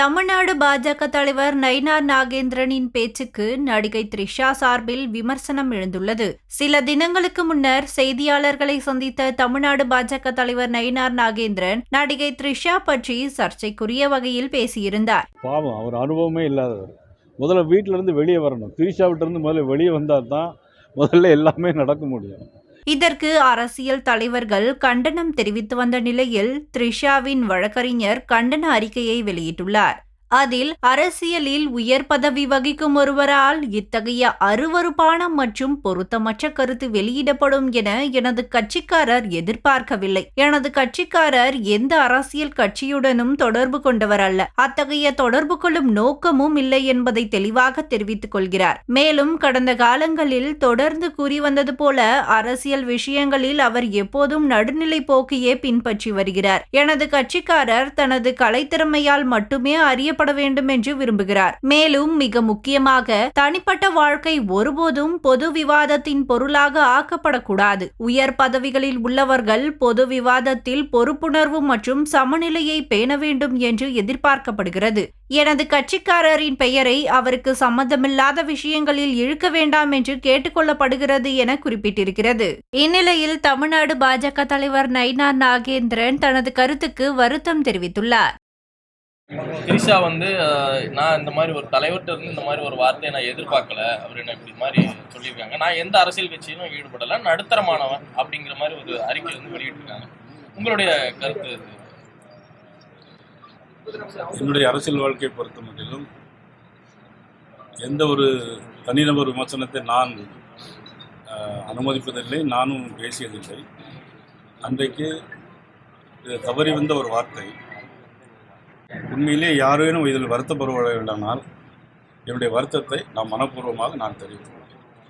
தமிழ்நாடு பாஜக தலைவர் நயினார் நாகேந்திரனின் பேச்சுக்கு நடிகை த்ரிஷா சார்பில் விமர்சனம் எழுந்துள்ளது. சில தினங்களுக்கு முன்னர் செய்தியாளர்களை சந்தித்த தமிழ்நாடு பாஜக தலைவர் நயினார் நாகேந்திரன் நடிகை த்ரிஷா பற்றி சர்ச்சைக்குரிய வகையில் பேசியிருந்தார். பாவம் அவர் அனுபவமே இல்லாதவர். முதல்ல வீட்டிலிருந்து வெளியே வரணும். த்ரிஷாவிட்டிருந்து முதல்ல வெளியே வந்தால் தான் முதல்ல எல்லாமே நடக்க முடியும். இதற்கு அரசியல் தலைவர்கள் கண்டனம் தெரிவித்து வந்த நிலையில் த்ரிஷாவின் வழக்கறிஞர் கண்டன அறிக்கையை வெளியிட்டுள்ளார். அதில் அரசியலில் உயர் பதவி வகிக்கும் ஒருவரால் இத்தகைய அருவறுப்பான மற்றும் பொருத்தமற்ற கருத்து வெளியிடப்படும் என எனது கட்சிக்காரர் எதிர்பார்க்கவில்லை. எனது கட்சிக்காரர் எந்த அரசியல் கட்சியுடனும் தொடர்பு கொண்டவர் அல்ல. அத்தகைய தொடர்பு கொள்ளும் நோக்கமும் இல்லை என்பதை தெளிவாக தெரிவித்துக் கொள்கிறார். மேலும் கடந்த காலங்களில் தொடர்ந்து கூறி வந்தது போல அரசியல் விஷயங்களில் அவர் எப்போதும் நடுநிலை போக்கையே பின்பற்றி வருகிறார். எனது கட்சிக்காரர் தனது கலைத்திறமையால் மட்டுமே அறிய அறியப்பட வேண்டும் என்று விரும்புகிறார். மேலும் மிக முக்கியமாக தனிப்பட்ட வாழ்க்கை ஒருபோதும் பொது விவாதத்தின் பொருளாக ஆக்கப்படக்கூடாது. உயர் பதவிகளில் உள்ளவர்கள் பொது விவாதத்தில் பொறுப்புணர்வு மற்றும் சமநிலையை பேண வேண்டும் என்று எதிர்பார்க்கப்படுகிறது. எனது கட்சிக்காரரின் பெயரை அவருக்கு சம்பந்தமில்லாத விஷயங்களில் இழுக்க வேண்டாம் என்று கேட்டுக்கொள்ளப்படுகிறது என குறிப்பிட்டிருக்கிறது. இந்நிலையில் தமிழ்நாடு பாஜக தலைவர் நயினார் நாகேந்திரன் தனது கருத்துக்கு வருத்தம் தெரிவித்துள்ளார். திரிஷா வந்து நான் இந்த மாதிரி ஒரு தலைவர்கிட்ட இருந்து இந்த மாதிரி ஒரு வார்த்தையை நான் எதிர்பார்க்கல. அவர் என்ன இப்படி மாதிரி சொல்லியிருக்காங்க. நான் எந்த அரசியல் கட்சியிலும் ஈடுபடல. நடுத்தரமானவன் அப்படிங்கிற மாதிரி ஒரு அறிக்கை வந்து வெளியிட்டிருக்காங்க. உங்களுடைய கருத்து என்னுடைய அரசியல் வாழ்க்கையை பொறுத்த மட்டிலும் எந்த ஒரு தனிநபர் விமர்சனத்தை நான் அனுமதிப்பதில்லை. நானும் பேசியதில்லை. அன்றைக்கு தவறி வந்த ஒரு வார்த்தை. உண்மையிலே யாரேனும் இதில் வருத்தப்படுவதானால் என்னுடைய வருத்தத்தை நான் மனப்பூர்வமாக நான் தெரிவித்தேன்